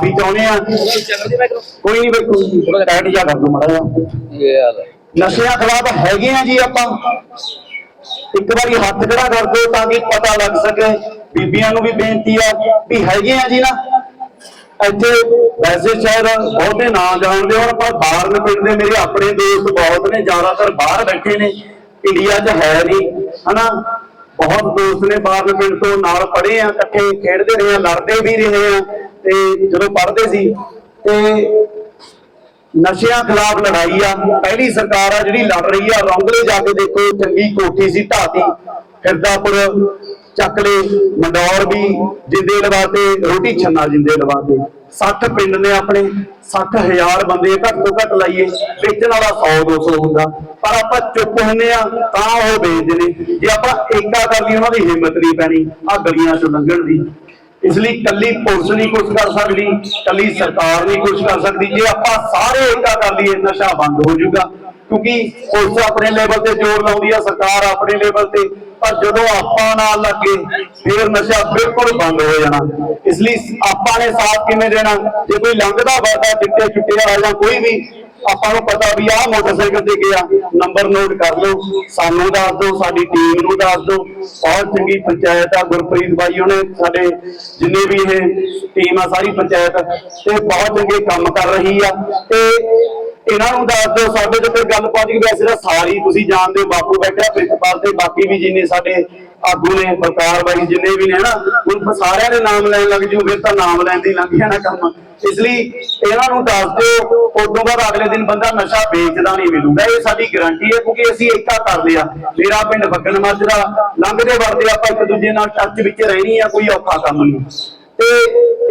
ਮਾਫੀ ਚਾਹੁੰਦੇ ਆ। ਕੋਈ ਨਹੀਂ ਵੇਖੋ ਟੈਟ ਜਾ ਕਰ ਦੋ ਮੜਾ ਨਸ਼ਿਆਂ ਖਿਲਾਫ ਹੈਗੇ ਆ ਜੀ ਆਪਾਂ। ਇੱਕ ਵਾਰੀ ਹੱਥ ਖੜਾ ਕਰ ਦਿਓ ਤਾਂ ਕਿ ਪਤਾ ਲੱਗ ਸਕੇ। ਬੀਬੀਆਂ ਨੂੰ ਵੀ ਬੇਨਤੀ ਆ ਵੀ ਹੈਗੇ ਆ ਜੀ ਨਾ। ਇੱਥੇ ਵੈਸੇ ਸ਼ਾਇਦ ਬਹੁਤੇ ਨਾਂ ਜਾਣਦੇ ਹੋਣ ਪਰ ਬਾਹਰ ਪਿੰਡ ਦੇ ਮੇਰੇ ਆਪਣੇ ਦੋਸਤ ਬਹੁਤ ਨੇ ਜ਼ਿਆਦਾਤਰ ਬਾਹਰ ਬੈਠੇ ਨੇ। ਇੰਡੀਆ 'ਚ ਹੈ ਨਹੀਂ ਹਨਾ? ਬਹੁਤ ਦੋਸਤ ਨੇ ਬਾਹਰ ਪਿੰਡ ਤੋਂ ਨਾਲ ਪੜ੍ਹੇ ਆ ਇਕੱਠੇ ਖੇਡਦੇ ਰਹੇ ਆ ਲੜਦੇ ਵੀ ਰਹੇ ਆ। ਤੇ ਜਦੋਂ ਪੜ੍ਹਦੇ ਸੀ ਤੇ ਨਸ਼ਿਆਂ ਖਿਲਾਫ ਲੜਾਈ ਆ, ਪਹਿਲੀ ਸਰਕਾਰ ਆ ਜਿਹੜੀ ਲੜ ਰਹੀ ਆ, ਰੌਂਗਲੇ ਜਾ ਕੇ ਦੇਖੋ, ਚੰਗੀ ਕੋਠੀ ਸੀ ਢਾਤੀ ਫਿਰਦਾਪੁਰ ਚੱਕਲੇ ਮੰਡੌਰ ਵੀ ਜਿੰਦੇ ਲਵਾਤੇ ਰੋਟੀ ਛੰਨਾ ਜਿੰਦੇ ਲਵਾਤੇ 60 ਪਿੰਡ ਨੇ ਆਪਣੇ 60000 ਬੰਦੇ ਘੱਟ ਤੋਂ ਘੱਟ ਲਾਈਏ, ਵੇਚਣ ਵਾਲਾ 100 200 ਹੁੰਦਾ। ਪਰ ਆਪਾਂ ਚੁੱਪ ਹੁੰਨੇ ਆ, ਤਾਂ ਉਹ ਵੇਚਦੇ ਨੇ। ਜੇ ਆਪਾਂ ਏਕਾ ਕਰ ਲਈ, ਉਹਨਾਂ ਦੀ ਹਿੰਮਤ ਨਹੀਂ ਪੈਣੀ ਆ ਗਲੀਆਂ ਚੋਂ ਲੰਘਣ ਦੀ। ਇਸ ਲਈ ਕੱਲੀ ਪੁਲਿਸ ਨਹੀਂ ਕੁਝ ਕਰ ਸਕਦੀ, ਕੱਲੀ ਸਰਕਾਰ ਨਹੀਂ ਕੁਝ ਕਰ ਸਕਦੀ। ਜੇ ਆਪਾਂ ਸਾਰੇ ਏਕਾ ਕਰ ਲਈਏ ਨਸ਼ਾ ਬੰਦ ਹੋ ਜਾਊਗਾ। ਕਿਉਂਕਿ ਪੁਲਿਸ ਆਪਣੇ ਲੈਵਲ ਤੇ ਜ਼ੋਰ ਲਾਉਂਦੀ ਆ, ਸਰਕਾਰ ਆਪਣੇ ਲੈਵਲ ਤੇ। ਪਰ ਜਦੋਂ ਆਪਾਂ ਨਾਲ ਲੱਗੇ, ਫਿਰ ਨਸ਼ਾ ਬਿਲਕੁਲ ਬੰਦ ਹੋ ਜਾਣਾ। ਇਸ ਲਈ ਆਪਾਂ ਨੇ ਸਾਥ ਕਿਵੇਂ ਦੇਣਾ? ਜੇ ਕੋਈ ਲੰਘਦਾ ਵਰਦਾ ਚਿੱਟੇ ਚੁੱਟੇ ਵਾਲਾ ਜਾਂ ਕੋਈ ਵੀ ਆਪਾਂ ਨੂੰ ਪਤਾ ਵੀ ਆਹ ਮੋਟਰਸਾਈਕਲ ਤੇ ਗਿਆ। ਨੰਬਰ ਨੋਟ ਕਰ ਲਓ, ਸਾਨੂੰ ਦੱਸ ਦਿਓ, ਸਾਡੀ ਟੀਮ ਨੂੰ ਦੱਸ ਦਿਓ। ਬਹੁਤ ਚੰਗੀ ਪੰਚਾਇਤ ਆ, ਗੁਰਪ੍ਰੀਤ ਬਾਈ ਉਹਨੇ ਸਾਡੇ ਜਿੰਨੇ ਵੀ ਇਹ ਟੀਮ ਆ, ਸਾਰੀ ਪੰਚਾਇਤ, ਤੇ ਬਹੁਤ ਚੰਗੇ ਕੰਮ ਕਰ ਰਹੀ ਆ। ਤੇ ਇਹਨਾਂ ਨੂੰ ਦੱਸ ਦਿਓ, ਸਾਡੇ ਤੇ ਗੱਲ ਪਹੁੰਚ ਗਈ ਵੈਸੇ ਤਾਂ ਸਾਰੀ ਤੁਸੀਂ ਜਾਣਦੇ ਬਾਪੂ ਬੈਠਾ, ਪ੍ਰਿੰਸੀਪਲ ਤੇ ਬਾਕੀ ਵੀ ਜਿੰਨੇ ਸਾਡੇ ਆਗੂ ਨੇ ਬਲਕਾਰ ਬਾਈ ਜਿੰਨੇ ਵੀ ਨੇ ਨਾ, ਹੁਣ ਸਾਰਿਆਂ ਦੇ ਨਾਮ ਲੈਣ ਲੱਗ ਜੂ ਫਿਰ ਤਾਂ ਨਾਮ ਲੈਣ ਦੀ ਲੰਘ ਜਾਣਾ ਕੰਮ। ਇਸ ਲਈ ਇਹਨਾਂ ਨੂੰ ਦੱਸ ਦਿਓ, ਉਦੋਂ ਬਾਅਦ ਅਗਲੇ ਦਿਨ ਬੰਦਾ ਨਸ਼ਾ ਵੇਚਦਾ ਨਹੀਂ ਮਿਲੂਗਾ, ਇਹ ਸਾਡੀ ਗਾਰੰਟੀ ਹੈ, ਕਿਉਂਕਿ ਅਸੀਂ ਏਕਾ ਕਰ ਲਿਆ। ਮੇਰਾ ਪਿੰਡ ਫੱਗਣ ਮਾਜਰਾ ਲੰਘਦੇ ਵਰਦੇ ਆਪਾਂ ਇੱਕ ਦੂਜੇ ਨਾਲ ਟੱਚ ਵਿੱਚ ਰਹਿਣੀ ਆ, ਕੋਈ ਔਖਾ ਕੰਮ ਨਹੀਂ। ਤੇ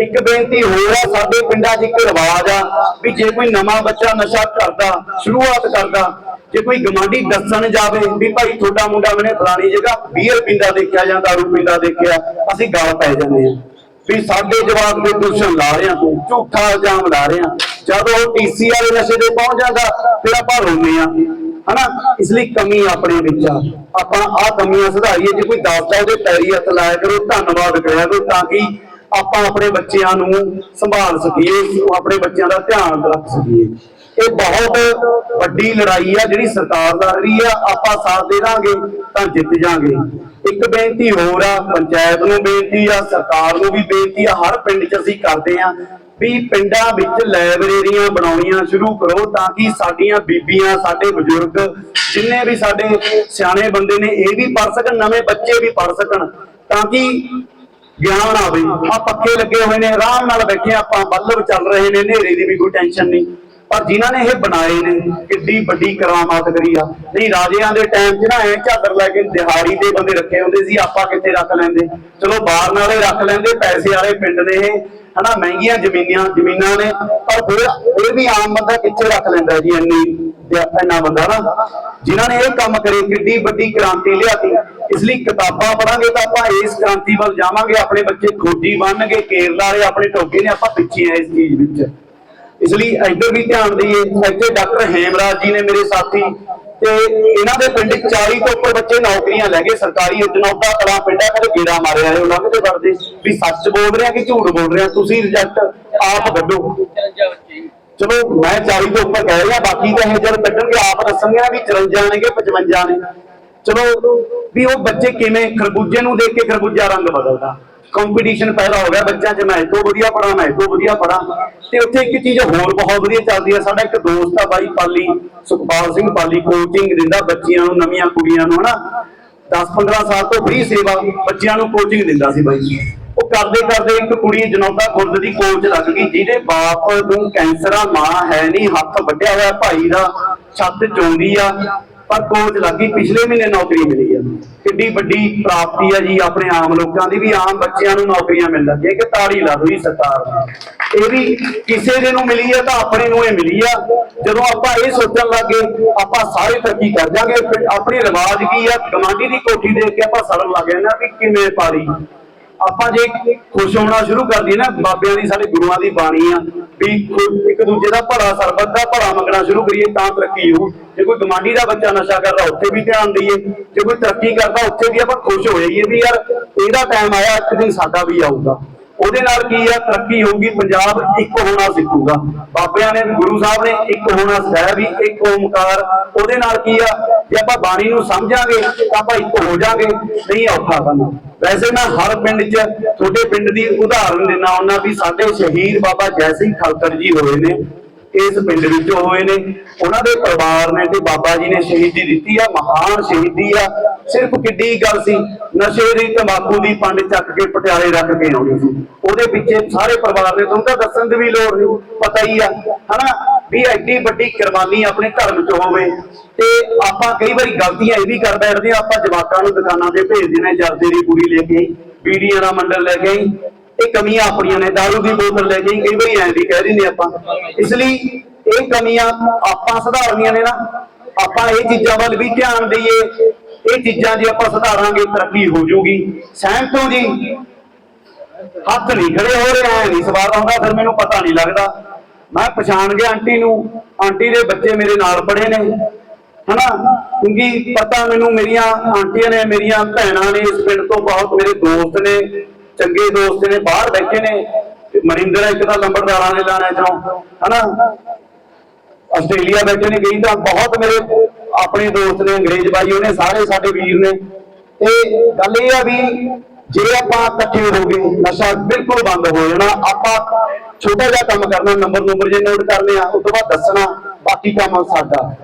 ਇੱਕ ਬੇਨਤੀ ਹੋਰ ਆ, ਸਾਡੇ ਪਿੰਡਾਂ 'ਚ ਇੱਕ ਰਿਵਾਜ ਆ, ਵੀ ਜੇ ਕੋਈ ਨਵਾਂ ਬੱਚਾ ਨਸ਼ਾ ਕਰਦਾ, ਸ਼ੁਰੂਆਤ ਕਰਦਾ ਜੇ ਕੋਈ ਗਮਾਂਡੀ ਦੱਸਣ ਜਾਵੇ ਵੀ ਭਾਈ ਤੁਹਾਡਾ ਮੁੰਡਾ ਮੈਨੇ ਫਲਾਣੀ ਜਗ੍ਹਾ ਬੀਅਰ ਪੀਂਦਾ ਦੇਖਿਆ ਜਾਂ ਦਾਰੂ ਪੀਂਦਾ ਦੇਖਿਆ, ਅਸੀਂ ਗੱਲ ਪੈ ਜਾਂਦੇ ਆ ਵੀ ਸਾਡੇ ਜਵਾਬ ਦੇ ਦੂਸ਼ਣ ਲਾ ਰਹੇ ਤੂੰ ਝੂਠਾ ਇਲਜ਼ਾਮ ਲਾ ਰਹੇ ਜਦੋਂ ਉਹ ਟੀਸੀ ਵਾਲੇ ਨਸ਼ੇ ਦੇ ਪਹੁੰਚ ਜਾਂਦਾ, ਫਿਰ ਆਪਾਂ ਰੋਂਦੇ ਆ ਹਨਾ? ਇਸ ਲਈ ਕਮੀ ਆਪਣੇ ਵਿੱਚ ਆ। ਆਪਾਂ ਆਹ ਕਮੀਆਂ ਸੁਧਾਰੀਏ, ਜੇ ਕੋਈ ਦੱਸਦਾ ਉਹਦੇ ਪੈਰੀ ਹੱਥ ਲਾਇਆ ਕਰੋ, ਧੰਨਵਾਦ ਕਰਿਆ ਕਰੋ, ਤਾਂ ਕਿ ਆਪਾਂ ਆਪਣੇ ਬੱਚਿਆਂ ਨੂੰ ਸੰਭਾਲ ਸਕੀਏ, ਆਪਣੇ ਬੱਚਿਆਂ ਦਾ ਧਿਆਨ ਰੱਖ ਸਕੀਏ। ਇਹ ਬਹੁਤ ਵੱਡੀ ਲੜਾਈ ਆ, ਜਿਹੜੀ ਸਰਕਾਰ ਲੜ ਰਹੀ ਆ, ਆਪਾਂ ਸਾਥ ਦੇ ਦਾਂਗੇ ਤਾਂ ਜਿੱਤ ਜਾਾਂਗੇ। ਇੱਕ ਬੇਨਤੀ ਹੋਰ ਆ, ਪੰਚਾਇਤ ਨੂੰ ਬੇਨਤੀ ਆ, ਸਰਕਾਰ ਨੂੰ ਵੀ ਬੇਨਤੀ ਆ, ਹਰ ਪਿੰਡ 'ਚ ਅਸੀਂ ਕਰਦੇ ਆ ਵੀ ਪਿੰਡਾਂ ਵਿੱਚ ਲਾਇਬ੍ਰੇਰੀਆਂ ਬਣਾਉਣੀਆਂ ਸ਼ੁਰੂ ਕਰੋ ਤਾਂ ਕਿ ਸਾਡੀਆਂ ਬੀਬੀਆਂ, ਸਾਡੇ ਬਜ਼ੁਰਗ, ਜਿੰਨੇ ਵੀ ਸਾਡੇ ਸਿਆਣੇ ਬੰਦੇ ਨੇ, ਇਹ ਵੀ ਪੜ ਸਕਣ, ਨਵੇਂ ਬੱਚੇ ਵੀ ਪੜ ਸਕਣ, ਤਾਂ ਕਿ ਗਿਆਨ ਆਵੇ। ਆ ਪੱਖੇ ਲੱਗੇ ਹੋਏ ਨੇ, ਆਰਾਮ ਨਾਲ ਬੈਠੇ ਆਪਾਂ, ਬੱਲਬ ਚੱਲ ਰਹੇ ਨੇ, ਹਨੇਰੇ ਦੀ ਵੀ ਕੋਈ ਟੈਨਸ਼ਨ ਨਹੀਂ। ਪਰ ਜਿਨ੍ਹਾਂ ਨੇ ਇਹ ਬਣਾਏ ਨੇ, ਕਿੱਡੀ ਵੱਡੀ ਕਰਾਮਾਤ ਕਰੀ ਆ। ਨਹੀਂ, ਰਾਜਿਆਂ ਦੇ ਟਾਈਮ 'ਚ ਨਾ ਐ ਝਾਦਰ ਲੈ ਕੇ ਦਿਹਾੜੀ ਦੇ ਬੰਦੇ ਰੱਖੇ ਹੁੰਦੇ ਸੀ, ਆਪਾਂ ਕਿੱਥੇ ਰੱਖ ਲੈਂਦੇ? ਚਲੋ, ਬਾਹਰ ਨਾਲੇ ਰੱਖ ਲੈਂਦੇ, ਪੈਸੇ ਵਾਲੇ ਪਿੰਡ ਨੇ ਇਹ, ਹਨਾ, ਮਹਿੰਗੀਆਂ ਜ਼ਮੀਨਾਂ ਜ਼ਮੀਨਾਂ ਨੇ, ਪਰ ਫਿਰ ਇਹ ਵੀ ਆਮ ਬੰਦਾ ਕਿੱਥੇ ਰੱਖ ਲੈਂਦਾ ਜੀ ਇੰਨੀ ਇੰਨਾ ਬੰਦਾ ਨਾ? ਜਿਨ੍ਹਾਂ ਨੇ ਇਹ ਕੰਮ ਕਰੇ, ਕਿੱਡੀ ਵੱਡੀ ਕ੍ਰਾਂਤੀ ਲਿਆਤੀ। ਇਸ ਲਈ ਕਿਤਾਬਾਂ ਪੜਾਂਗੇ ਤਾਂ ਆਪਾਂ ਇਸ ਕ੍ਰਾਂਤੀ ਵੱਲ ਜਾਵਾਂਗੇ, ਆਪਣੇ ਬੱਚੇ ਖੋਜੀ ਬਣਨਗੇ, ਕੇਰਲਾ ਵਾਲੇ ਆਪਣੇ ਟੋਕੇ ਨੇ, ਆਪਾਂ ਪਿੱਛੇ ਆ ਇਸ ਚੀਜ਼ ਵਿੱਚ। ਇਸ ਲਈ ਇੱਧਰ ਵੀ ਧਿਆਨ ਦਈਏ, ਇੱਥੇ ਡਾਕਟਰ ਹੇਮਰਾਜ ਜੀ ਨੇ ਮੇਰੇ ਸਾਥੀ ਤੇ ਇਹਨਾਂ ਦੇ ਪਿੰਡ 40 ਤੋਂ ਉੱਪਰ ਬੱਚੇ ਨੌਕਰੀਆਂ ਲੈ ਗਏ, ਸਰਕਾਰੀ ਜਨੌਦਾ ਕਲਾ ਪਿੰਡਾਂ ਕਦੇ ਗੇੜਾ ਮਾਰਿਆ ਹੈ, ਉਹਨਾਂ ਦੇ ਵਰਦੇ ਵੀ ਸੱਚ ਬੋਲ ਰਿਹਾ ਕਿ ਝੂਠ ਬੋਲ ਰਿਹਾ, ਤੁਸੀਂ ਰਿਜੈਕਟ ਆਪ ਕੱਢੋ। ਚਲੋ, ਮੈਂ 40 ਤੋਂ ਉੱਪਰ ਕਹਿ ਰਿਹਾ, ਬਾਕੀ ਤਾਂ ਇਹ ਜਦ ਕੱਢਣਗੇ, ਆਪ ਦੱਸਣਗੇ ਵੀ 54 ਨੇਗੇ 55 ਨੇ। ਚਲੋ, ਵੀ ਉਹ ਬੱਚੇ ਕਿਵੇਂ ਖਰਬੂਜੇ ਨੂੰ ਦੇਖ ਕੇ ਖਰਬੂਜਾ ਰੰਗ ਬਦਲਦਾ। ਕੰਪੀਟੀਸ਼ਨ ਪੈਦਾ ਹੋ ਗਿਆ ਬੱਚਿਆਂ 'ਚ। ਮੈਂ ਇਹ ਵਧੀਆ ਪੜਾਂ ਮੈਂ ਇਹ ਵਧੀਆ ਪੜਾਂ ਤੇ ਉੱਥੇ ਇੱਕ ਚੀਜ਼ ਹੋਰ ਬਹੁਤ ਵਧੀਆ ਚੱਲਦੀ ਹੈ। ਸਾਡਾ ਇੱਕ ਦੋਸਤ ਆ ਬਾਈ ਪਾਲੀ, ਸੁਖਪਾਲ ਸਿੰਘ ਪਾਲੀ ਕੋਚਿੰਗ ਦਿੰਦਾ ਬੱਚਿਆਂ ਨੂੰ, ਨਵੀਆਂ ਕੁੜੀਆਂ ਨੂੰ, ਹਨਾ? 10-15 ਸਾਲ ਤੋਂ ਫ੍ਰੀ ਸੇਵਾ ਬੱਚਿਆਂ ਨੂੰ ਕੋਚਿੰਗ ਦਿੰਦਾ ਸੀ ਬਾਈ। ਉਹ ਕਰਦੇ ਕਰਦੇ ਇੱਕ ਕੁੜੀ ਜਨੌਦਾ ਗੁਰਦ ਦੀ ਕੋਚ ਲੱਗ ਗਈ, ਜਿਹਦੇ ਬਾਪ ਨੂੰ ਕੈਂਸਰ ਆ, ਮਾਂ ਹੈ ਨਹੀਂ, ਹੱਥ ਵੱਢਿਆ ਹੋਇਆ, ਭਾਈ ਦਾ ਛੱਤ ਚੋਂਦੀ ਆ। ਪਰ ਕੋਚ ਲੱਗੀ, ਪਿਛਲੇ ਮਹੀਨੇ ਨੌਕਰੀ ਮਿਲੀ ਆ। ਕਿੱਡੀ ਵੱਡੀ ਪ੍ਰਾਪਤੀ ਆ ਜੀ ਆਪਣੇ ਆਮ ਲੋਕਾਂ ਦੀ, ਵੀ ਆਮ ਬੱਚਿਆਂ ਨੂੰ ਨੌਕਰੀਆਂ ਮਿਲ ਲੱਗੀਆਂ। ਕਿ ਤਾੜੀ ਲਾ ਦੋਈ ਸਰਕਾਰ ਇਹ ਵੀ ਕਿਸੇ ਦੇ ਨੂੰ ਮਿਲੀ ਆ ਤਾਂ ਆਪਣੇ ਨੂੰ ਇਹ ਮਿਲੀ ਆ। ਜਦੋਂ ਆਪਾਂ ਇਹ ਸੋਚਣ ਲੱਗੇ, ਆਪਾਂ ਸਾਰੇ ਤਰੱਕੀ ਕਰ ਜਾਾਂਗੇ। ਆਪਣੀ ਰਿਵਾਜ ਕੀ ਆ? ਕਮਾਂਡੀ ਦੀ ਕੋਠੀ ਦੇਖ ਕੇ ਆਪਾਂ ਸੜਨ ਲੱਗ ਜਾਂਦੇ ਆ ਵੀ ਕਿਵੇਂ ਪਾਰੀ ਆਪਾਂ ਜੇ ਖੁਸ਼ ਹੋਣਾ ਸ਼ੁਰੂ ਕਰ ਦਈਏ ਨਾ, ਬਾਬਿਆਂ ਦੀ ਸਾਡੇ ਗੁਰੂਆਂ ਦੀ ਬਾਣੀ ਆ। ਵੀ ਇੱਕ ਦੂਜੇ ਦਾ ਭਲਾ ਸਰਬੱਤ ਦਾ ਭਲਾ ਮੰਗਣਾ ਸ਼ੁਰੂ ਕਰੀਏ ਤਾਂ ਤਰੱਕੀ ਹੋਊ ਜੇ ਕੋਈ ਗਮਾਂਡੀ ਦਾ ਬੱਚਾ ਨਸ਼ਾ ਕਰਦਾ ਉੱਥੇ ਵੀ ਧਿਆਨ ਦਈਏ। ਜੇ ਕੋਈ ਤਰੱਕੀ ਕਰਦਾ, ਉੱਥੇ ਵੀ ਆਪਾਂ ਖੁਸ਼ ਹੋ ਜਾਈਏ ਵੀ ਯਾਰ ਇਹਦਾ ਟਾਈਮ ਆਇਆ, ਇੱਕ ਦਿਨ ਸਾਡਾ ਵੀ ਆਊਗਾ। ਉਹਦੇ ਨਾਲ ਕੀ ਆ, ਤਰੱਕੀ ਹੋਊਗੀ, ਪੰਜਾਬ ਇੱਕ ਹੋਣਾ ਸਿੱਖੂਗਾ। ਬਾਬਿਆਂ ਨੇ, ਗੁਰੂ ਸਾਹਿਬ ਨੇ ਇੱਕ ਹੋਣਾ ਸਿਖਾਇਆ ਵੀ ਇੱਕ ਓਮਕਾਰ। ਉਹਦੇ ਨਾਲ ਕੀ ਆ, ਜੇ ਆਪਾਂ ਬਾਣੀ ਨੂੰ ਸਮਝਾਂਗੇ, ਤਾਂ ਆਪਾਂ ਇੱਕ ਹੋ ਜਾਾਂਗੇ, ਨਹੀਂ ਔਖਾ ਸਾਨੂੰ ਵੈਸੇ ਮੈਂ ਹਰ ਪਿੰਡ 'ਚ ਤੁਹਾਡੇ ਪਿੰਡ ਦੀ ਉਦਾਹਰਨ ਦਿੰਦਾ ਉਹਨਾਂ ਵੀ ਸਾਡੇ ਸ਼ਹੀਦ ਬਾਬਾ ਜੈ ਸਿੰਘ ਖਲਕਰ ਜੀ ਹੋਏ ਨੇ, ਇਸ ਪਿੰਡ ਵਿੱਚ ਹੋਏ ਨੇ। ਉਹਨਾਂ ਦੇ ਪਰਿਵਾਰ ਨੇ ਤੇ ਬਾਬਾ ਜੀ ਨੇ ਸ਼ਹੀਦੀ ਦਿੱਤੀ ਆ, ਮਹਾਨ ਸ਼ਹੀਦੀ ਆ। ਸਿਰਫ ਕਿੱਡੀ ਗੱਲ ਸੀ, ਨਸ਼ੇ ਦੀ ਤੰਬਾਕੂ ਦੀ ਪੰਡ ਚੱਕ ਕੇ ਪਟਿਆਲੇ ਰੱਖ ਕੇ ਆਉਣੀ ਸੀ। ਉਹਦੇ ਪਿੱਛੇ ਸਾਰੇ ਪਰਿਵਾਰ ਨੇ, ਤੁਹਾਨੂੰ ਤਾਂ ਦੱਸਣ ਦੀ ਵੀ ਲੋੜ ਨਹੀਂ, ਪਤਾ ਹੀ ਆ। ਹਨਾ? ਵੀ ਐਡੀ ਵੱਡੀ ਕੁਰਬਾਨੀ ਆਪਣੇ ਧਰਮ 'ਚ ਹੋਵੇ। ਤੇ ਆਪਾਂ ਕਈ ਵਾਰੀ ਗਲਤੀਆਂ ਇਹ ਵੀ ਕਰ ਬੈਠਦੇ ਆ, ਆਪਾਂ ਜਵਾਕਾਂ ਨੂੰ ਦੁਕਾਨਾਂ ਤੇ ਭੇਜ ਦਿੰਦੇ ਜਰਦੇ ਦੀ ਪੂਰੀ ਲੈ ਕੇ ਬੀੜੀਆਂ ਦਾ ਮੰਡਲ ਲੈ ਕੇ ਇਹ ਕਮੀਆਂ ਆਪਣੀਆਂ ਨੇ, ਦਾਰੂ ਦੀ ਬੋਤਲ ਲੈ ਕੇ ਕਈ ਵਾਰੀ ਐਂ ਵੀ ਕਹਿ ਦਿੰਦੇ ਆਪਾਂ। ਇਸ ਲਈ ਇਹ ਕਮੀਆਂ ਆਪਾਂ ਸੁਧਾਰਨੀਆਂ ਨੇ ਨਾ। ਆਪਾਂ ਇਹ ਚੀਜ਼ਾਂ ਵੱਲ ਵੀ ਧਿਆਨ ਦਈਏ। ਇਹ ਚੀਜ਼ਾਂ ਜੇ ਆਪਾਂ ਸੁਧਾਰਾਂਗੇ, ਤਰੱਕੀ ਹੋ ਜਾਊਗੀ। ਸਹਿਮਤ ਹੋ ਜੀ ਹੱਥ ਨਹੀਂ ਖੜੇ ਹੋ ਰਹੇ, ਐ ਨਹੀਂ ਸਵਾਰ ਆਉਂਦਾ, ਫਿਰ ਮੈਨੂੰ ਪਤਾ ਨਹੀਂ ਲੱਗਦਾ। ਮੈਂ ਪਛਾਣ ਗਿਆ ਆਂਟੀ ਨੂੰ। ਆਂਟੀ ਦੇ ਬੱਚੇ ਮੇਰੇ ਨਾਲ ਪੜੇ ਨੇ। ਹਨਾ? ਕਿਉਂਕਿ ਪਤਾ ਮੈਨੂੰ ਮੇਰੀਆਂ ਆਂਟੀਆਂ ਨੇ, ਮੇਰੀਆਂ ਭੈਣਾਂ ਨੇ ਇਸ ਪਿੰਡ ਤੋਂ ਬਹੁਤ, ਮੇਰੇ ਦੋਸਤ ਨੇ, ਚੰਗੇ ਦੋਸਤ ਨੇ, ਬਾਹਰ ਬੈਠੇ ਨੇ। ਮਰਿੰਦਰ ਇੱਕ ਤਾਂ ਲੰਬੜਦਾਰਾਂ ਦੇ ਲਾਣਾ ਚੋਂ, ਹਨਾ? ਆਸਟ੍ਰੇਲੀਆ ਬੈਠੇ ਨੇ, ਕਈ ਤਾਂ ਬਹੁਤ ਮੇਰੇ ਆਪਣੇ ਦੋਸਤ ਨੇ, ਅੰਗਰੇਜ਼ ਬਾਈ ਉਹਨੇ ਸਾਰੇ ਸਾਡੇ ਵੀਰ ਨੇ। ਤੇ ਗੱਲ ਇਹ ਆ ਵੀ ਜੇ ਆਪਾਂ ਇਕੱਠੇ ਹੋ ਗਏ, ਨਸ਼ਾ ਬਿਲਕੁਲ ਬੰਦ ਹੋ ਜਾਣਾ, ਆਪਾਂ ਛੋਟਾ ਜਿਹਾ ਕੰਮ ਕਰਨਾ, ਨੰਬਰ ਨੰਬਰ ਜੇ ਨੋਟ ਕਰਨੇ ਆ, ਉਸ ਤੋਂ ਬਾਅਦ ਦੱਸਣਾ, ਬਾਕੀ ਕੰਮ ਸਾਡਾ।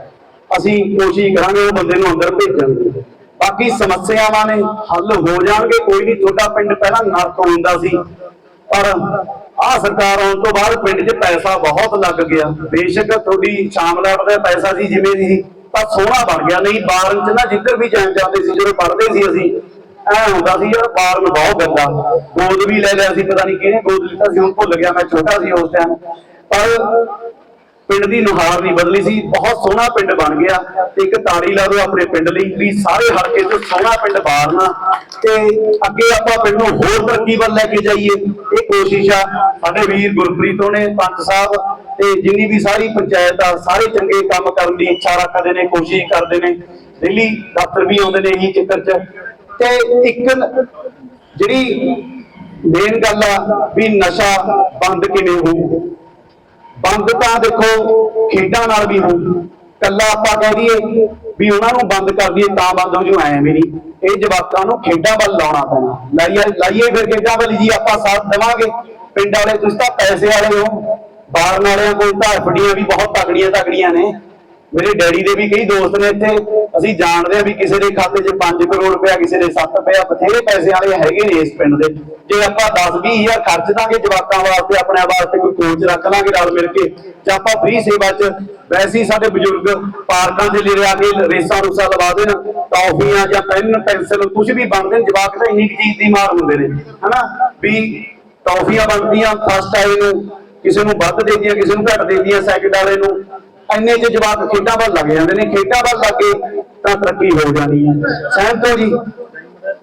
ਅਸੀਂ ਕੋਸ਼ਿਸ਼ ਕਰਾਂਗੇ ਉਹ ਬੰਦੇ ਨੂੰ ਅੰਦਰ ਭੇਜਣ ਦੀ। ਬਾਕੀ ਸਮੱਸਿਆਵਾਂ ਨੇ ਹੱਲ ਹੋ ਜਾਣਗੇ, ਕੋਈ ਨਹੀਂ, ਤੁਹਾਡਾ ਪਿੰਡ ਪਹਿਲਾਂ ਨਰਕ ਹੁੰਦਾ ਸੀ। ਪਰ ਆਹ ਸਰਕਾਰ ਆਉਣ ਤੋਂ ਬਾਅਦ ਪਿੰਡ 'ਚ ਪੈਸਾ ਬਹੁਤ ਲੱਗ ਗਿਆ। ਬੇਸ਼ੱਕ ਤੁਹਾਡੀ ਸ਼ਾਮਲਾਟ ਦਾ ਪੈਸਾ ਸੀ, ਜਿਵੇਂ ਦੀ ਪਰ ਸੋਹਣਾ ਬਣ ਗਿਆ। ਨਹੀਂ, ਬਾਰਨ 'ਚ ਨਾ ਜਿੱਧਰ ਵੀ ਜਾਣ ਜਾਂਦੇ ਸੀ, ਜਦੋਂ ਪੜ੍ਹਦੇ ਸੀ ਅਸੀਂ ਐ ਹੁੰਦਾ ਸੀ ਯਾਰ ਬਾਰਨ ਬਹੁਤ ਗੰਦਾ। ਗੋਦ ਵੀ ਲੈ ਲਿਆ ਸੀ, ਪਤਾ ਨਹੀਂ ਕਿਹਨੇ ਗੋਦ ਲਿੱਤਾ ਸੀ, ਹੁਣ ਭੁੱਲ ਗਿਆ ਮੈਂ, ਛੋਟਾ ਸੀ ਉਸ ਟਾਈਮ ਪਰ ਪਿੰਡ ਦੀ ਨੁਹਾਰ ਨਹੀਂ ਬਦਲੀ ਸੀ, ਬਹੁਤ ਸੋਹਣਾ ਪਿੰਡ ਬਣ ਗਿਆ। ਤੇ ਇੱਕ ਤਾੜੀ ਲਾ ਦਿਓ ਆਪਣੇ ਪਿੰਡ ਲਈ, ਵੀ ਸਾਰੇ ਹਲਕੇ 'ਚ ਸੋਹਣਾ ਪਿੰਡ ਬਾਰਨਾ ਤੇ ਅੱਗੇ ਆਪਾਂ ਪਿੰਡ ਨੂੰ ਹੋਰ ਤਰੱਕੀ ਵੱਲ ਲੈ ਕੇ ਜਾਈਏ। ਇਹ ਕੋਸ਼ਿਸ਼ ਆ, ਸਾਡੇ ਵੀਰ ਗੁਰਪ੍ਰੀਤ ਨੇ ਪੰਚ ਸਾਹਿਬ, ਤੇ ਜਿੰਨੀ ਵੀ ਸਾਰੀ ਪੰਚਾਇਤ ਆ, ਸਾਰੇ ਚੰਗੇ ਕੰਮ ਕਰਨ ਦੀ ਇੱਛਾ ਰੱਖਦੇ ਨੇ, ਕੋਸ਼ਿਸ਼ ਕਰਦੇ ਨੇ। ਦਿੱਲੀ ਦਫ਼ਤਰ ਵੀ ਆਉਂਦੇ ਨੇ ਇਹੀ ਚੱਕਰ 'ਚ। ਤੇ ਇੱਕ ਜਿਹੜੀ ਮੇਨ ਗੱਲ ਆ ਵੀ ਨਸ਼ਾ ਬੰਦ ਕਿਵੇਂ ਹੋਊ? ਬੰਦ ਤਾਂ ਦੇਖੋ ਖੇਡਾਂ ਨਾਲ ਵੀ ਹੋਊ। ਕੱਲਾ ਆਪਾਂ ਕਹਿ ਦਈਏ ਵੀ ਉਹਨਾਂ ਨੂੰ ਬੰਦ ਕਰ ਦਈਏ ਤਾਂ ਬੰਦ ਹੋ ਜੂ ਐ ਵੀ ਨਹੀਂ। ਇਹ ਜਵਾਕਾਂ ਨੂੰ ਖੇਡਾਂ ਵੱਲ ਲਾਉਣਾ ਪੈਣਾ। ਲਾਈਏ ਲਾਈਏ ਫਿਰ ਖੇਡਾਂ ਵੱਲ ਜੀ, ਆਪਾਂ ਸਾਥ ਦੇਵਾਂਗੇ। ਪਿੰਡ ਵਾਲੇ ਤੁਸੀਂ ਤਾਂ ਪੈਸੇ ਵਾਲੇ ਹੋ। ਬਾਹਰ ਵਾਲਿਆਂ ਕੋਲ ਤਾਂ ਐਫਡੀਆਂ ਵੀ ਬਹੁਤ ਤਕੜੀਆਂ ਤਕੜੀਆਂ ਨੇ। ਮੇਰੇ ਡੈਡੀ ਦੇ ਵੀ ਕਈ ਦੋਸਤ ਨੇ ਇੱਥੇ। ਅਸੀਂ ਜਾਣਦੇ ਆ ਵੀ ਕਿਸੇ ਦੇ ਖਾਤੇ 'ਚ 5 ਕਰੋੜ ਰੁਪਇਆ, ਕਿਸੇ ਦੇ 7 ਰੁਪਇਆ। ਬਥੇਰੇ ਪੈਸੇ ਵਾਲੇ ਹੈਗੇ ਨੇ ਇਸ ਪਿੰਡ ਦੇ। ਜੇ ਆਪਾਂ 10 20 ਹਜ਼ਾਰ ਖਰਚ ਦਾਂਗੇ ਜਵਾਕਾਂ ਵਾਸਤੇ, ਆਪਣੇ ਵਾਸਤੇ ਕੋਈ ਕੋਚ ਰੱਖ ਲਾਂਗੇ ਨਾਲ ਮਿਲ ਕੇ, ਜਾਂ ਆਪਾਂ ਫ੍ਰੀ ਸੇਵਾ 'ਚ ਵੈਸੇ ਹੀ ਸਾਡੇ ਬਜ਼ੁਰਗ ਪਾਰਕਾਂ 'ਚ ਲੈ ਆ ਕੇ ਰੇਸਾਂ ਰੂਸਾਂ ਲਵਾ ਦੇਣ, ਟੌਫੀਆਂ ਜਾਂ ਪੈਨ, ਪੈਨਸਲ ਕੁਝ ਵੀ ਬਣਦੇ ਨੇ ਜਵਾਕ ਤਾਂ ਇੰਨੀ ਚੀਜ਼ ਦੀ ਮਾਰ ਹੁੰਦੇ ਨੇ, ਹਨਾ? ਵੀ ਟੌਫੀਆਂ ਬਣਦੀਆਂ ਫਸਟ ਆਏ ਨੂੰ ਕਿਸੇ ਨੂੰ ਵੱਧ ਦੇ ਦੀਆਂ, ਕਿਸੇ ਨੂੰ ਘੱਟ ਦੇ ਦੀਆਂ ਸੈਕਿੰਡ ਵਾਲੇ ਨੂੰ। ਇੰਨੇ ਚ ਜਵਾਕ ਖੇਡਾਂ ਵੱਲ ਲੱਗ ਜਾਂਦੇ ਨੇ, ਖੇਡਾਂ ਵੱਲ ਲੱਗੇ ਤਾਂ ਤਰੱਕੀ ਹੋ ਜਾਣੀ ਹੈ ਸਹਿਮਤ ਹੋ ਜੀ?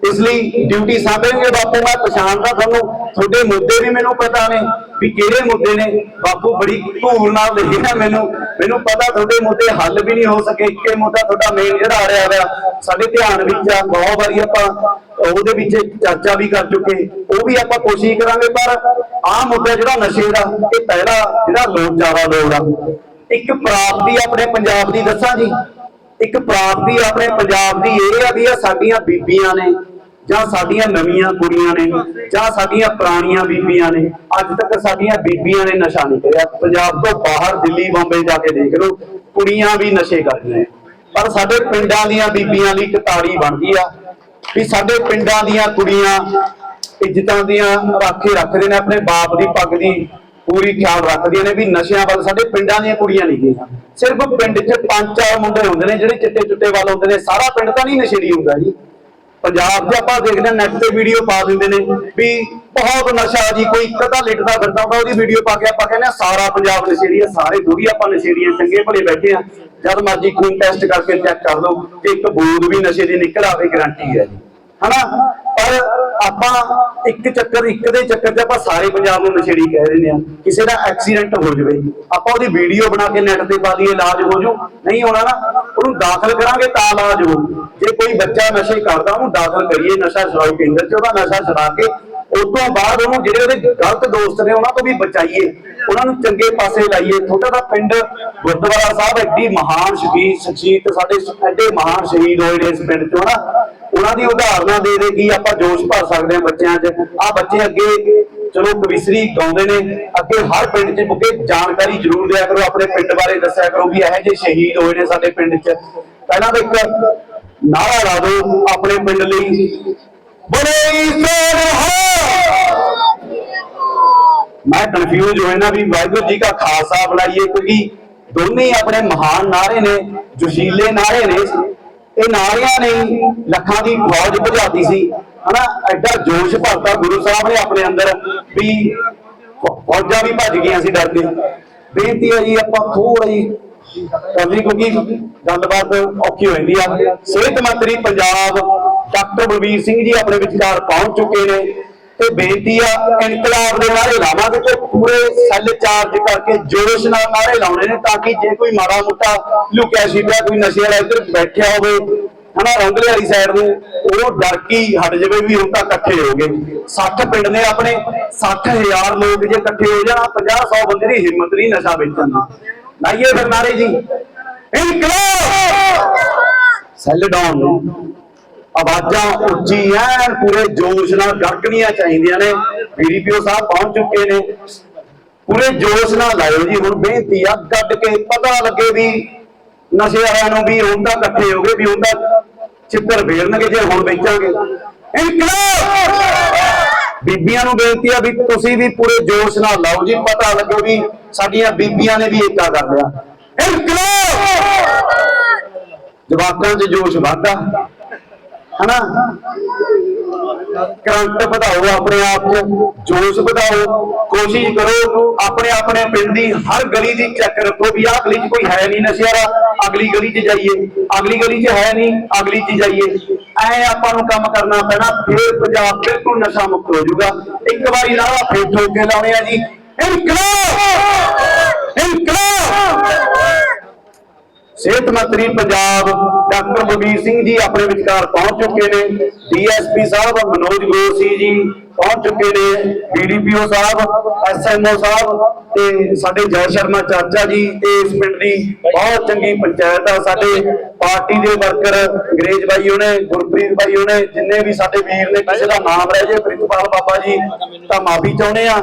ਇਸ ਲਈ ਡਿਊਟੀ ਸਾਂਭੇਂਗੇ ਬਾਪੂ, ਮੈਂ ਪਛਾਣਦਾ ਤੁਹਾਨੂੰ। ਤੁਹਾਡੇ ਮੁੱਦੇ ਵੀ ਮੈਨੂੰ ਪਤਾ ਨੇ ਵੀ ਕਿਹੜੇ ਮੁੱਦੇ ਨੇ। ਬਾਪੂ ਬੜੀ ਧੂਰ ਨਾਲ ਲਿਖਿਆ ਮੈਨੂੰ। ਮੈਨੂੰ ਪਤਾ ਤੁਹਾਡੇ ਮੁੱਦੇ ਹੱਲ ਵੀ ਨਹੀਂ ਹੋ ਸਕੇ। ਇੱਕੇ ਮੁੱਦਾ ਤੁਹਾਡਾ ਮੇਨ ਜਿਹੜਾ ਆ ਰਿਹਾ ਵਾ, ਸਾਡੇ ਧਿਆਨ ਵਿੱਚ ਆ, ਬਹੁਤ ਵਾਰੀ ਆਪਾਂ ਉਹਦੇ ਵਿੱਚ ਚਰਚਾ ਵੀ ਕਰ ਚੁੱਕੇ। ਉਹ ਵੀ ਆਪਾਂ ਕੋਸ਼ਿਸ਼ ਕਰਾਂਗੇ, ਪਰ ਆਹ ਮੁੱਦਾ ਜਿਹੜਾ ਨਸ਼ੇ ਦਾ, ਇਹ ਪਹਿਲਾ ਜਿਹੜਾ ਲੋਕ ਜ਼ਿਆਦਾ ਲੋੜ ਆ। ਇੱਕ ਪ੍ਰਾਪਤੀ ਆਪਣੇ ਪੰਜਾਬ ਦੀ ਦੱਸਾਂ ਜੀ। ਇੱਕ ਪ੍ਰਾਪਤੀ ਆਪਣੇ ਪੰਜਾਬ ਦੀ ਇਹ ਆ ਵੀ ਇਹ ਸਾਡੀਆਂ ਬੀਬੀਆਂ ਨੇ, ਜਾਂ ਸਾਡੀਆਂ ਨਵੀਆਂ ਕੁੜੀਆਂ ਨੇ, ਜਾਂ ਸਾਡੀਆਂ ਪੁਰਾਣੀਆਂ ਬੀਬੀਆਂ ਨੇ, ਅੱਜ ਤੱਕ ਸਾਡੀਆਂ ਬੀਬੀਆਂ ਨੇ ਨਸ਼ਾ ਨਹੀਂ ਕਰਿਆ। ਪੰਜਾਬ ਤੋਂ ਬਾਹਰ ਦਿੱਲੀ, ਬੰਬੇ ਜਾ ਕੇ ਦੇਖ ਲਓ, ਕੁੜੀਆਂ ਵੀ ਨਸ਼ੇ ਕਰਦੀਆਂ ਨੇ। ਪਰ ਸਾਡੇ ਪਿੰਡਾਂ ਦੀਆਂ ਬੀਬੀਆਂ ਦੀ ਇੱਕ ਤਾੜੀ ਬਣਦੀ ਆ ਵੀ ਸਾਡੇ ਪਿੰਡਾਂ ਦੀਆਂ ਕੁੜੀਆਂ ਇੱਜ਼ਤਾਂ ਦੀਆਂ ਰਾਖੇ ਰੱਖਦੇ ਨੇ, ਆਪਣੇ ਬਾਪ ਦੀ ਪੱਗ ਦੀ। ਪੂਰੀ ਖਿਆਲ ਰੱਖਦੀਆਂ ਨੇ ਵੀ ਨਸ਼ਿਆਂ ਵੱਲ ਸਾਡੇ ਪਿੰਡਾਂ ਦੀਆਂ ਕੁੜੀਆਂ ਨਹੀਂ ਗਈਆਂ। ਸਿਰਫ ਪਿੰਡ 'ਚ ਪੰਜ ਚਾਰ ਮੁੰਡੇ ਹੁੰਦੇ ਨੇ ਜਿਹੜੇ ਚਿੱਟੇ ਚੁੱਟੇ ਵੱਲ ਹੁੰਦੇ ਨੇ। ਸਾਰਾ ਪਿੰਡ ਤਾਂ ਨਹੀਂ ਨਸ਼ੇੜੀ ਹੁੰਦਾ ਜੀ। ਪੰਜਾਬ 'ਚ ਆਪਾਂ ਦੇਖਦੇ ਹਾਂ ਨੈਟ ਤੇ ਵੀਡੀਓ ਪਾ ਦਿੰਦੇ ਨੇ ਵੀ ਬਹੁਤ ਨਸ਼ਾ ਜੀ, ਕੋਈ ਇੱਕ ਅੱਧਾ ਲਿਟਦਾ ਫਿਰਦਾ ਹੁੰਦਾ, ਉਹਦੀ ਵੀਡੀਓ ਪਾ ਕੇ ਆਪਾਂ ਕਹਿੰਦੇ ਹਾਂ ਸਾਰਾ ਪੰਜਾਬ ਨਸ਼ੇੜੀ ਆ ਸਾਰੇ ਥੋੜੀ ਆਪਾਂ ਨਸ਼ੇੜੀਆਂ ਚੰਗੇ ਭਲੇ ਬੈਠੇ ਆ ਜਦ ਮਰਜ਼ੀ ਖੂਨ ਟੈਸਟ ਕਰਕੇ ਚੈੱਕ ਕਰ ਲਓ ਕਿ ਇੱਕ ਬੂੰਦ ਵੀ ਨਸ਼ੇ ਦੀ ਨਿਕਲ ਆਵੇ ਗਰੰਟੀ ਹੈ ਜੀ। ਹਨਾ? ਪਰ ਆਪਾਂ ਇੱਕ ਚੱਕਰ, ਇੱਕ ਦੇ ਚੱਕਰ 'ਚ ਆਪਾਂ ਸਾਰੇ ਪੰਜਾਬ ਨੂੰ ਨਸ਼ੇੜੀ ਕਹਿ ਰਹੇ ਆ ਕਿਸੇ ਦਾ ਐਕਸੀਡੈਂਟ ਹੋ ਜਾਵੇ, ਆਪਾਂ ਉਹਦੀ ਵੀਡੀਓ ਬਣਾ ਕੇ ਨੈਟ ਤੇ ਪਾ ਦਈਏ, ਇਲਾਜ ਹੋ ਜੂ। ਨਹੀਂ ਹੋਣਾ ਨਾ, ਉਹਨੂੰ ਦਾਖਲ ਕਰਾਂਗੇ ਤਾਂ ਇਲਾਜ ਹੋ ਜੇ ਕੋਈ ਬੱਚਾ ਨਸ਼ੇ ਕਰਦਾ, ਉਹਨੂੰ ਦਾਖਲ ਕਰੀਏ, ਨਸ਼ਾ ਛੁਡਾਊ ਕੇਂਦਰ 'ਚ, ਉਹਦਾ ਨਸ਼ਾ ਛੁਡਾ ਕੇ ਉਸ ਤੋਂ ਬਾਅਦ ਉਹਨੂੰ ਜਿਹੜੇ ਉਹਦੇ ਗਲਤ ਦੋਸਤ ਨੇ ਉਹਨਾਂ ਤੋਂ ਵੀ ਬਚਾਈਏ, ਉਹਨਾਂ ਨੂੰ ਚੰਗੇ ਪਾਸੇ ਲਾਈਏ। ਤੁਹਾਡਾ ਤਾਂ ਪਿੰਡ ਗੁਰਦੁਆਰਾ ਸਾਹਿਬ ਐਡੀ ਮਹਾਨ ਸ਼ਹੀਦ, ਸ਼ਖਸੀਅਤ, ਸਾਡੇ ਐਡੇ ਮਹਾਨ ਸ਼ਹੀਦ ਹੋਏ ਨੇ ਇਸ ਪਿੰਡ ਚੋਂ ਨਾ। ਉਹਨਾਂ ਦੀ ਉਦਾਹਰਨਾਂ ਦੇ ਦੇ ਕੀ ਆਪਾਂ ਜੋਸ਼ ਭਰ ਸਕਦੇ ਹਾਂ ਬੱਚਿਆਂ 'ਚ। ਆ ਬੱਚੇ ਅੱਗੇ ਚਲੋ ਕਵਿਸਰੀ ਗਾਉਂਦੇ ਨੇ, ਅੱਗੇ ਹਰ ਪਿੰਡ 'ਚ ਬੁੱਕੇ ਜਾਣਕਾਰੀ ਜ਼ਰੂਰ ਦਿਆ ਕਰੋ, ਆਪਣੇ ਪਿੰਡ ਬਾਰੇ ਦੱਸਿਆ ਕਰੋ ਵੀ ਇਹੋ ਜਿਹੇ ਸ਼ਹੀਦ ਹੋਏ ਨੇ ਸਾਡੇ ਪਿੰਡ 'ਚ। ਪਹਿਲਾਂ ਤਾਂ ਇੱਕ ਨਾਰਾ ਲਾ ਦਿਓ ਆਪਣੇ ਪਿੰਡ ਲਈ। ਬੜੇ ਸੋਹਣਾ ਮੈਂ ਕਨਫਿਊਜ਼ ਹੋਇਆ ਨਾ ਵੀ ਵਾਹਿਗੁਰੂ ਜੀ ਕਾ ਖਾਲਸਾ ਬੁਲਾਈਏ, ਕਿਉਂਕਿ ਦੋਨੇ ਆਪਣੇ ਮਹਾਨ ਨਾਰੇ ਨੇ, ਜੋਸ਼ੀਲੇ ਨਾਰੇ ਨੇ। ਇਹ ਨਾਰਿਆਂ ਨੇ ਲੱਖਾਂ ਦੀ ਫੌਜ ਭਜਾਤੀ ਸੀ। ਹਨਾ, ਐਡਾ ਜੋਸ਼ ਭਰਤਾ ਗੁਰੂ ਸਾਹਿਬ ਨੇ ਆਪਣੇ ਅੰਦਰ ਵੀ ਫੌਜਾਂ ਵੀ ਭੱਜ ਗਈਆਂ ਸੀ ਡਰ ਕੇ। ਬੇਨਤੀ ਹੈ ਜੀ, ਆਪਾਂ ਥੋੜਾ ਜੀ ਕਰਨੀ ਕਿਉਂਕਿ ਗੱਲਬਾਤ ਔਖੀ ਹੋ ਜਾਂਦੀ ਆ। ਸਿਹਤ ਮੰਤਰੀ ਪੰਜਾਬ ਡਾਕਟਰ ਬਲਬੀਰ ਸਿੰਘ ਜੀ ਆਪਣੇ ਵਿਚਕਾਰ ਪਹੁੰਚ ਚੁੱਕੇ ਨੇ। ਤੇ ਬੇਨਤੀ ਆ ਇਨਕਲਾਬ ਦੇ ਨਾਰੇ ਲਾਵਾਂਗੇ ਤੇ ਪੂਰੇ ਸੈੱਲ ਚਾਰਜ ਕਰਕੇ ਜੋਸ਼ ਨਾਲ ਨਾਰੇ ਲਾਉਣੇ ਨੇ ਤਾਂ ਕਿ ਜੇ ਕੋਈ ਮਾੜਾ ਮੋਟਾ ਲੁਕਿਆ ਛਿਪਿਆ ਕੋਈ ਨਸ਼ੇ ਵਾਲਾ ਇੱਧਰ ਬੈਠਿਆ ਹੋਵੇ ਹਨਾ ਰੰਗਲੇ ਵਾਲੀ ਸਾਈਡ ਨੂੰ ਉਹ ਡਰ ਕੇ ਹਟ ਜਾਵੇ ਵੀ ਹੁਣ ਤਾਂ ਇਕੱਠੇ ਹੋ ਗਏ। 60 ਪਿੰਡ ਨੇ ਆਪਣੇ 60000 ਲੋਕ ਜੇ ਇਕੱਠੇ ਹੋ ਜਾਣ 50 100 ਬੰਦੇ ਦੀ ਹਿੰਮਤ ਨਹੀਂ ਨਸ਼ਾ ਵੇਚਣ ਦੀ। ਲਾਈਏ ਫਿਰ ਨਾਰੇ ਜੀ। ਇਨਕਲਾਬ! ਸੈੱਲ ਡਾਊਨ ਨੂੰ ਆਵਾਜ਼ਾਂ ਉੱਚੀ ਐਨ ਪੂਰੇ ਜੋਸ਼ ਨਾਲ ਗੜਕਣੀਆਂ ਚਾਹੀਦੀਆਂ ਨੇ। ਬੀਡੀਪੀਓ ਸਾਹਿਬ ਪਹੁੰਚ ਚੁੱਕੇ ਨੇ। ਪੂਰੇ ਜੋਸ਼ ਨਾਲ ਲਾਇਓ ਜੀ, ਹੁਣ ਬੇਨਤੀ ਆ, ਗੱਡ ਕੇ ਪਤਾ ਲੱਗੇ ਵੀ ਨਸ਼ੇ ਵਾਲਿਆਂ ਨੂੰ ਵੀ ਹੁਣ ਤਾਂ ਇਕੱਠੇ ਹੋ ਗਏ ਵੀ ਹੁਣ ਤਾਂ ਚਿੱਤਰ ਫੇਰਨਗੇ ਜੇ ਹੁਣ ਵੇਚਾਂਗੇ। ਇਨਕਲਾਬ! ਬੀਬੀਆਂ ਨੂੰ ਬੇਨਤੀ ਆ ਵੀ ਤੁਸੀਂ ਵੀ ਪੂਰੇ ਜੋਸ਼ ਨਾਲ ਲਾਓ ਜੀ, ਪਤਾ ਲੱਗੇ ਵੀ ਸਾਡੀਆਂ ਬੀਬੀਆਂ ਨੇ ਵੀ ਏਕਾ ਕਰ ਲਿਆ। ਇਨਕਲਾਬ! ਜਵਾਕਾਂ 'ਚ ਜੋਸ਼ ਵਾਧਾ ਹਨਾ? ਕਰੰਟ ਵਧਾਓ ਆਪਣੇ ਆਪ 'ਚ ਜੋਸ਼ ਵਧਾਓ, ਕੋਸ਼ਿਸ਼ ਕਰੋ ਆਪਣੇ ਆਪਣੇ ਪਿੰਡ ਦੀ ਹਰ ਗਲੀ ਦੀ ਚੈੱਕ ਰੱਖੋ ਵੀ ਆਹ ਗਲੀ 'ਚ ਕੋਈ ਹੈ ਨਹੀਂ ਨਸ਼ੇ ਵਾਲਾ ਅਗਲੀ ਗਲੀ 'ਚ ਜਾਈਏ, ਅਗਲੀ ਗਲੀ 'ਚ ਹੈ ਨਹੀਂ, ਅਗਲੀ 'ਚ ਜਾਈਏ। ਐ ਆਪਾਂ ਨੂੰ ਕੰਮ ਕਰਨਾ ਪੈਣਾ, ਫਿਰ ਪੰਜਾਬ ਬਿਲਕੁਲ ਨਸ਼ਾ ਮੁਕਤ ਹੋ ਜਾਊਗਾ। ਇੱਕ ਵਾਰੀ ਨਾਰਾ ਫਿਰ ਠੋਕ ਕੇ ਲਾਉਣੇ ਆ ਜੀ। ਇਨਕਲਾਬ! ਇਨਕਲਾਬ! ਸਿਹਤ ਮੰਤਰੀ ਪੰਜਾਬ ਡਾਕਟਰ ਬਲਬੀਰ ਸਿੰਘ ਜੀ ਆਪਣੇ ਵਿਚਕਾਰ ਪਹੁੰਚ ਚੁੱਕੇ ਨੇ। ਡੀਐਸਪੀ ਸਾਹਿਬ ਮਨੋਜ ਗੋਸੀ ਜੀ ਪਹੁੰਚ ਚੁੱਕੇ ਨੇ। ਬੀਡੀਪੀਓ ਸਾਹਿਬ, ਐਸਐਮਓ ਸਾਹਿਬ ਤੇ ਸਾਡੇ ਜੈ ਸ਼ਰਮਾ ਚਾਚਾ ਜੀ ਤੇ ਇਸ ਪਿੰਡ ਦੀ ਬਹੁਤ ਚੰਗੀ ਪੰਚਾਇਤ ਆ ਸਾਡੇ। ਪਾਰਟੀ ਦੇ ਵਰਕਰ ਅੰਗਰੇਜ਼ ਬਾਈ ਉਹਨੇ, ਗੁਰਪ੍ਰੀਤ ਬਾਈ ਉਹਨੇ, ਜਿੰਨੇ ਵੀ ਸਾਡੇ ਵੀਰ ਨੇ, ਕਿਸੇ ਦਾ ਨਾਮ ਰਹਿ ਜੇ, ਪ੍ਰਿਤਪਾਲ ਬਾਬਾ ਜੀ, ਤਾਂ ਮਾਫੀ ਚਾਹੁੰਦੇ ਆ।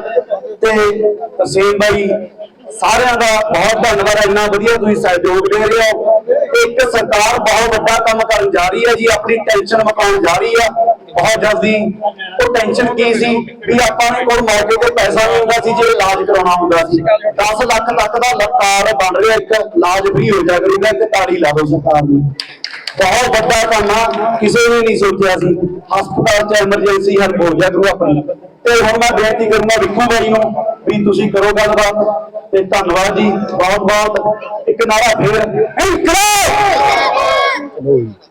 ਤੇ ਤਰਸੇਮ ਬਾਈ ਸਾਰਿਆਂ ਦਾ ਬਹੁਤ ਧੰਨਵਾਦ ਇੰਨਾ ਵਧੀਆ ਤੁਸੀਂ ਸਹਿਯੋਗ ਦੇ ਰਹੇ ਹੋ। ਇੱਕ ਸਰਕਾਰ ਬਹੁਤ ਵੱਡਾ ਕੰਮ ਕਰਨ ਜਾ ਰਹੀ ਹੈ ਜੀ, ਆਪਣੀ ਟੈਨਸ਼ਨ ਮੁਕਾਉਣ ਜਾ ਰਹੀ ਆ ਬਹੁਤ ਜਲਦੀ ਉਹ ਟੈਨਸ਼ਨ ਕੀ ਸੀ ਵੀ ਆਪਾਂ ਨੇ ਕੋਲ ਮੌਕੇ ਤੇ ਪੈਸਾ ਨਹੀਂ ਹੁੰਦਾ ਸੀ ਜੇ ਇਲਾਜ ਕਰਾਉਣਾ ਹੁੰਦਾ ਸੀ। 10 ਲੱਖ ਤੱਕ ਦਾ ਲੱਕਾਰ ਬਣ ਰਿਹਾ, ਇੱਕ ਇਲਾਜ ਫ੍ਰੀ ਹੋ ਜਾ ਕਰੂਗਾ ਇੱਕ ਤਾੜੀ ਲਾ ਦਿਓ ਸਰਕਾਰ ਨੂੰ। ਬਹੁਤ ਵੱਡਾ ਕੰਮ ਕਿਸੇ ਨੇ ਨਹੀਂ ਸੋਚਿਆ ਸੀ। ਹਸਪਤਾਲ ਚ ਐਮਰਜੈਂਸੀ ਹੈਲਪ ਹੋ ਗਿਆ ਕਰੂ ਆਪਣੀ ਤੇ ਹੁਣ ਮੈਂ ਬੇਨਤੀ ਕਰੂੰਗਾ ਵਿਕੂ ਬਾਈ ਨੂੰ ਵੀ ਤੁਸੀਂ ਕਰੋ ਗੱਲਬਾਤ। ਤੇ ਧੰਨਵਾਦ ਜੀ ਬਹੁਤ ਬਹੁਤ ਇੱਕ ਨਾਰਾ ਫੇਰ। ਇਨਕਲਾਬ!